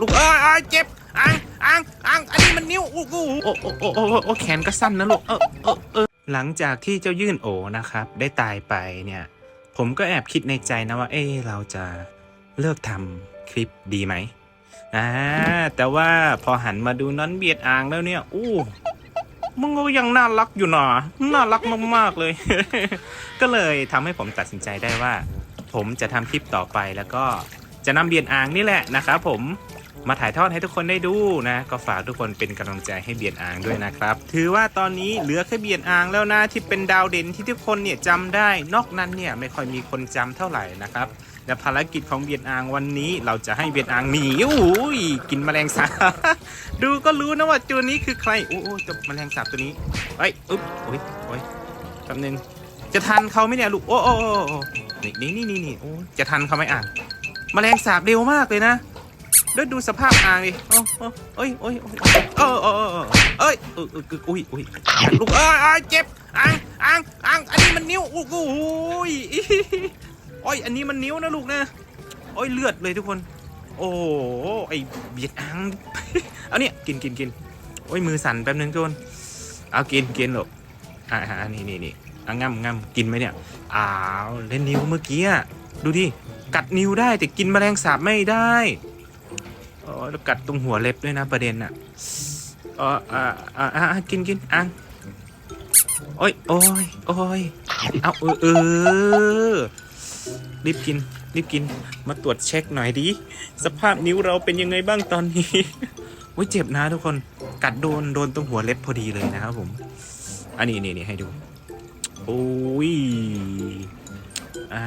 ลูกเอ้ยเอ้ยเจ็บอังอังอังอันนี้มันนิ้วโอ้โหโอ้โอ้โอ้โอ้โอ้แขนก็สั้นนะลูกเออเออเออหลังจากที่เจ้ายื่นโอนะครับ ได้ตายไปเนี่ย ผมก็แอบคิดในใจนะว่า เอ๊เราจะเลิกทำคลิปดีไหมอ่าแต่ว่าพอหันมาดูน้อนเบียดอ่างแล้วเนี่ย อู้มึงก็ยังน่ารักอยู่นะน่ารักมากๆเลย ก็เลยทำให้ผมตัดสินใจได้ว่า ผมจะทำคลิปต่อไปแล้วก็จะนำเบียนอ่างนี่แหละนะครับผม มาถ่ายทอดให้ทุกคนได้ดูนะ ก็ฝากทุกคนเป็นกำลังใจให้เบียนอ่างด้วยนะครับ ถือว่าตอนนี้เหลือแค่เบียนอ่างแล้วนะที่เป็นดาวเด่นที่ทุกคนเนี่ยจำได้ นอกนั้นเนี่ยไม่ค่อยมีคนจำเท่าไหร่นะครับและภารกิจของเบียนอ่างวันนี้ เราจะให้เบียนอ่างหนีโอ้ยกินแมลงสาบดูก็รู้นะว่าตัวนี้คือใครโอ้โหจะแมลงสาบตัวนี้เอ้ยอึ๊บโอ้ยโอ้ยแป๊บนึงจะทันเขาไหมเนี่ยลูกโอ้โอ้โอ้นี่นี่นี่นี่โอ้จะทันเขาไหมอ่างแมลงสาบเร็วมากเลยนะ ด้วยดูสภาพอ่างดิโอ้โอ้เอ้ยโอ้ยโอ้ยเออเออเออเอ้ยเออเอออุ้ยอุ้ยลูกเอ้ยเอ้ยเจ็บอ่างอ่างอ่างอันนี้มันนิ้วโอ้โหยโอ้ยอันนี้มันนิ้วนะลูกนะโอ้ยเลือดเลยทุกคน โอ้ไอเบียดอ่างเอาเนี่ยกินกินกินโอ้ยมือสั่นแป๊บนึงทุกคนเอากินกินหรอกอ่านี่นี่นี่อะง่ำง่ำกินไหมเนี่ยอ้าวเล่นนิ้วเมื่อกี้อะดูดิกัดนิ้วได้แต่กินแมลงสาบไม่ได้ แล้วกัดตรงหัวเล็บด้วยนะประเด็นอะอ๋ออ่าอ่าอ่ากินกินอะโอ้ยโอ้ยโอ้ยเอาเออเออรีบกิน รีบกิน มาตรวจเช็คหน่อยดิ สภาพนิ้วเราเป็นยังไงบ้างตอนนี้โอ้ยเจ็บนะทุกคน กัดโดนโดนตรงหัวเล็บพอดีเลยนะครับผม อันนี้นี่นี่ให้ดู โอ้ย อ่า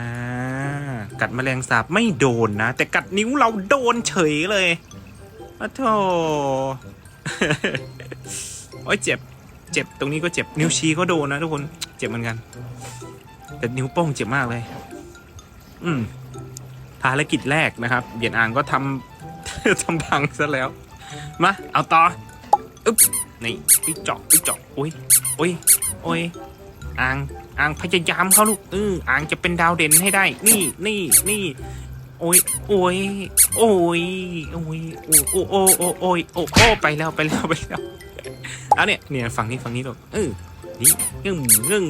กัดแมลงสาบไม่โดนนะ แต่กัดนิ้วเราโดนเฉยเลย อะโธ่โอ้ยเจ็บ เจ็บตรงนี้ก็เจ็บ นิ้วชี้ก็โดนนะทุกคน เจ็บเหมือนกัน แต่นิ้วโป้งเจ็บมากเลย อืมภารกิจแรกนะครับ เหยียนอ่างก็ทำทำพังซะแล้ว มา เอาต่อ อึ๊บ นี่ไปเจาะไปเจาะโอ้ยโอ้ยโอ้ยอ่างอ่างพยายามเขาลูกเอออ่างจะเป็นดาวเด่นให้ได้ นี่นี่นี่ โอ้ยโอ้ยโอ้ยโอ้ยโอ้โอ้โอ้โอ้โอ้ยโอ้โอ้ไปแล้วไปแล้วไปแล้วเอาเนี่ยเนี่ยฝั่งนี้ฝั่งนี้ลูกเออนี่งึงงึง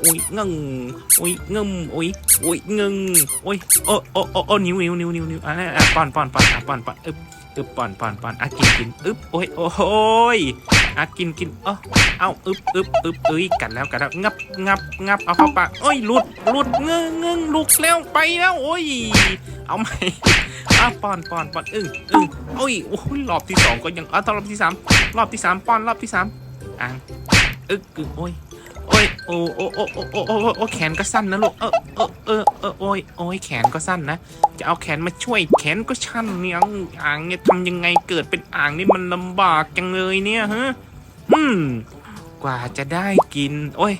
โอ้ยเงึงโอ้ยเงึมโอ้ยโอ้ยเงึงโอ้ยโอ้โอ้โอ้โอ้นิ้วนิ้วนิ้วนิ้วนิ้วอะอะป้อนป้อนป้อนอะป้อนป้อนอึ๊บอึ๊บป้อนป้อนป้อนอะกินกินอึ๊บโอ้ยโอ้ย อะกินกินเออเอาอึบอึบอึบเอ้ยกัดแล้วกัดแล้วงับงับงับเอาเข้าปากโอ้ยหลุดหลุดเงึงเงึงลุกแล้วไปแล้วโอ้ยเอาใหม่อะป้อนป้อนป้อนอึ้งอึ้งโอ้ยโอ้ยรอบที่สองก็ยังอะตอรอบที่สามรอบที่สามป้อนรอบที่สามอ่างอึกอึกโอ้ยโอ้ยโอ้โอ้โอ้โอ้โอ้โอ้แขนก็สั้นนะลูกเออเออเออเออโอ้ยโอ้ยแขนก็สั้นนะ จะเอาแขนมาช่วยแขนก็ชันเนี่ยอ่างเนี่ยทำยังไงเกิดเป็นอ่างนี่มันลำบากจังเลยเนี่ยฮะ อืม กว่าจะได้กิน โอ้ย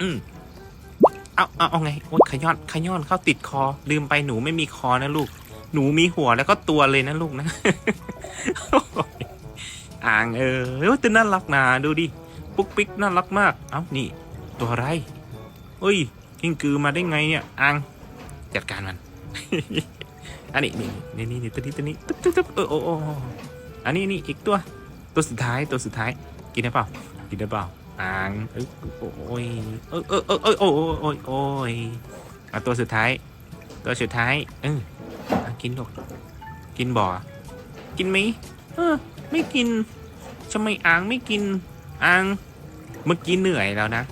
อืม เอาเอาเอาไง โอ้ยขย้อนขย้อนเข้าติดคอ ลืมไปหนูไม่มีคอนะลูก หนูมีหัวแล้วก็ตัวเลยนะลูกนะ อ่างเออเฮ้ยตัวน่ารักนะดูดิ ปุ๊กปิ๊กน่ารักมาก เอ้า นี่ ตัวอะไรเฮ้ย กิ้งกือมาได้ไงเนี่ย อ่าง จัดการมัน อันนี้นี่นี่นี่ตัวนี้ตัวนี้ตึ๊บตึ๊บตึ๊บเออโอ้โอ้อันนี้นี่อีกตัว ตัวสุดท้ายตัวสุดท้ายกินได้เปล่ากินได้เปล่าอ่างเอ้ยโอ้ยเออเออเออเออโอ้ยโอ้ยโอ้ยอะตัวสุดท้าย ตัวสุดท้ายเออกินหรอกกินบ่อกินไหมเออไม่กินทำไมอ่างไม่กินอ่างเมื่อกี้เหนื่อยแล้วนะ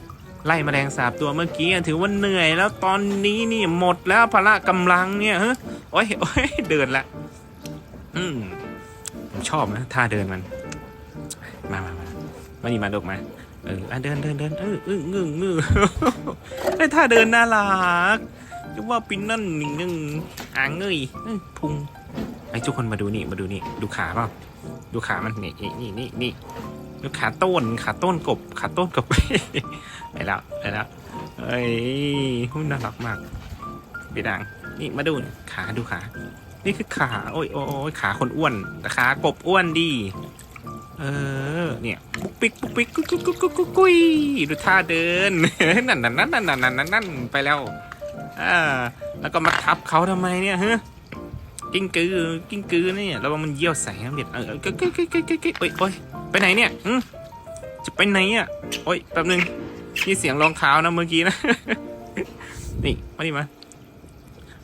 ไล่แมลงสาบตัวเมื่อกี้ถือว่าเหนื่อยแล้วตอนนี้นี่หมดแล้วพละกำลังเนี่ยเฮ้ยโอ้ยโอ้ยเดินละ อืมผมชอบนะท่าเดินมัน มามามามานี่มาดกมาเอออะเดินเดินเดินเออเอองึงงึงไอ้ท่าเดินน่ารักจะว่าปินนั่นหนี่งึงอ่างเงยเอ้ยพุงไอ้ทุกคนมาดูนี่มาดูนี่ดูขาเปล่าดูขามันนี่นี่นี่นี่นี่ดูขาต้นขาต้นกบขาต้นกบไปแล้วไปแล้วเอ้ยหุ้นน่ารักมากไปดังนี่มาดูนี่ขาดูขา นี่คือขา โอ้ยโอ้ยขาคนอ้วนแต่ขากบอ้วนดี เออ เนี่ยปุ๊กปิ๊กปุ๊กปิ๊กกุ๊กกุ๊กกุ๊กกุ๊กกุ๊ยดูท่าเดิน นั่นนั่นนั่นนั่นนั่นนั่นนั่นไปแล้วอ่าแล้วก็มาทับเขาทำไมเนี่ยฮะกิ้งกือกิ้งกือเนี่ยระวังมันเยี่ยวใส่น้ำเด็ดเออเก๊กเก๊กก๊กเก๊กโอ้ยโอ้ยไปไหนเนี่ยอืมจะไปไหนอะโอ้ยแป๊บนึงมีเสียงรองเท้านะเมื่อกี้นะนี่มาดิมา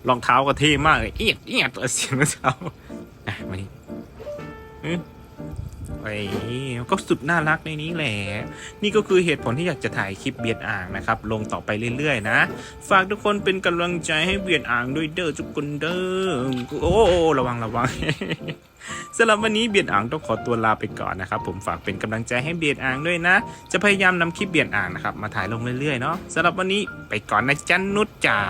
รองเท้าก็เท่มากเลยเอียดเอียดเสียงรองเท้ามาดิอืม ก็สุดน่ารักในนี้แหละ นี่ก็คือเหตุผลที่อยากจะถ่ายคลิปเบียดอ่างนะครับ ลงต่อไปเรื่อยๆนะ ฝากทุกคนเป็นกำลังใจให้เบียดอ่างด้วยเด้อทุกคนเด้อ โอ้ระวังระวังสำหรับวันนี้เบียดอ่างต้องขอตัวลาไปก่อนนะครับ ผมฝากเป็นกำลังใจให้เบียดอ่างด้วยนะ จะพยายามนำคลิปเบียดอ่างนะครับมาถ่ายลงเรื่อยๆเนาะสำหรับวันนี้ไปก่อนนะจันนุชจ๋า